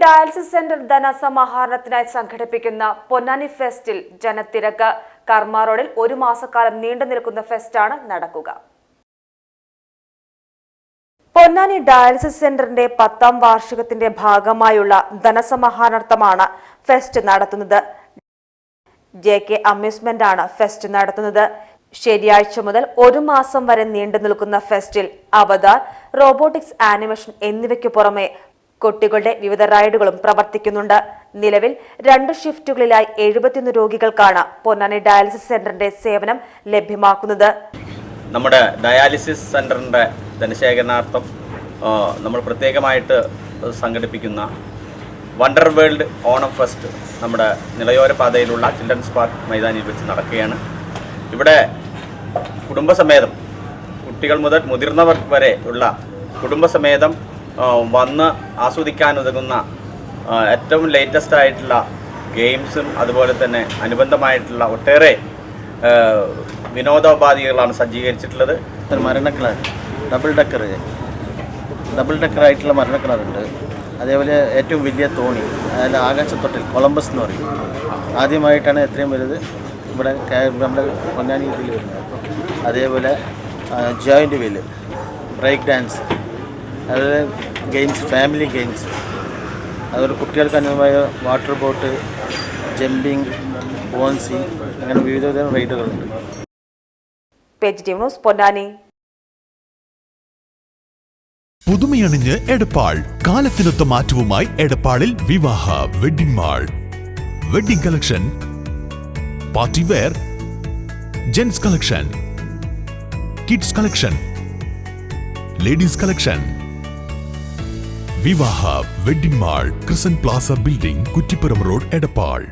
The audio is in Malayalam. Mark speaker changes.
Speaker 1: ഡയാലിസിസ് സെന്റർ ധനസമാഹരണത്തിനായി സംഘടിപ്പിക്കുന്ന പൊന്നാനി ഫെസ്റ്റിൽ ജനത്തിരക്ക്. കർമ്മ റോഡിൽ ഒരു മാസക്കാലം നീണ്ടു നിൽക്കുന്ന ഫെസ്റ്റാണ് നടക്കുക. പൊന്നാനി ഡയാലിസിസ് സെന്ററിന്റെ പത്താം വാർഷികത്തിന്റെ ഭാഗമായുള്ള ധനസമാഹരണാർത്ഥമാണ് ഫെസ്റ്റ് നടത്തുന്നത്. ജെ കെ അമ്യൂസ്മെന്റ് ആണ് ഫെസ്റ്റ് നടത്തുന്നത്. ശനിയാഴ്ച മുതൽ ഒരു മാസം വരെ നീണ്ടു നിൽക്കുന്ന ഫെസ്റ്റിൽ അവതാർ റോബോട്ടിക്സ് ആനിമേഷൻ എന്നിവയ്ക്ക് പുറമെ കുട്ടികളുടെ വിവിധ റൈഡുകളും പ്രവർത്തിക്കുന്നുണ്ട്. നിലവിൽ രണ്ട് ഷിഫ്റ്റുകളിലായി എഴുപത്തിയൊന്ന് രോഗികൾക്കാണ് പൊന്നാനി ഡയാലിസിസ് സെന്ററിന്റെ സേവനം ലഭ്യമാക്കുന്നത്.
Speaker 2: നമ്മുടെ ഡയാലിസിസ് സെന്ററിന്റെ ധനശേഖരണാർത്ഥം നമ്മൾ പ്രത്യേകമായിട്ട് സംഘടിപ്പിക്കുന്ന വണ്ടർ വേൾഡ് ഓണം ഫെസ്റ്റ് നമ്മുടെ നിലയോര പാതയിലുള്ള ചിൽഡ്രൻസ് പാർക്ക് മൈതാനിയിൽ വെച്ച് നടക്കുകയാണ്. ഇവിടെ കുടുംബസമേതം കുട്ടികൾ മുതൽ മുതിർന്നവർ വരെ ഉള്ള കുടുംബസമേതം വന്ന് ആസ്വദിക്കാനുതകുന്ന ഏറ്റവും ലേറ്റസ്റ്റ് ആയിട്ടുള്ള ഗെയിംസും അതുപോലെ തന്നെ അനുബന്ധമായിട്ടുള്ള ഒട്ടേറെ വിനോദോപാധികളാണ് സജ്ജീകരിച്ചിട്ടുള്ളത്.
Speaker 3: മരണക്കിണർ ഡബിൾ ഡക്കർ ഡബിൾ ഡക്കർ ആയിട്ടുള്ള മരണക്കിണറുണ്ട്. അതേപോലെ ഏറ്റവും വലിയ തോണി അതായത് ആകാശത്തൊട്ടിൽ കൊളംബസ് എന്ന് പറയും. ആദ്യമായിട്ടാണ് എത്രയും വലുത് ഇവിടെ നമ്മുടെ പൊന്നാനി ഇതിൽ വരുന്നത്. അതേപോലെ ജോയിന്റ് വീൽ ബ്രേക്ക് ഡാൻസ് അതുപോലെ ഗെയിംസ് ഫാമിലി ഗെയിംസ്. അതുപോലെ കുട്ടികൾക്ക് അനുഭവമായ വാട്ടർ ബോട്ട് ജമ്പിങ് ബോൺസി അങ്ങനെ വിവിധ തരം റൈഡുകളുണ്ട്
Speaker 4: പുതുമയണിഞ്ഞ് എടപ്പാൾ. കാലത്തിനൊത്ത മാറ്റവുമായി എടപ്പാളിൽ Vivaha wedding mall. Wedding collection. Party wear. Gents collection. Kids collection. Ladies collection. Vivaha wedding mall ക്രിസൻ plaza building Kuttippuram road Edappal.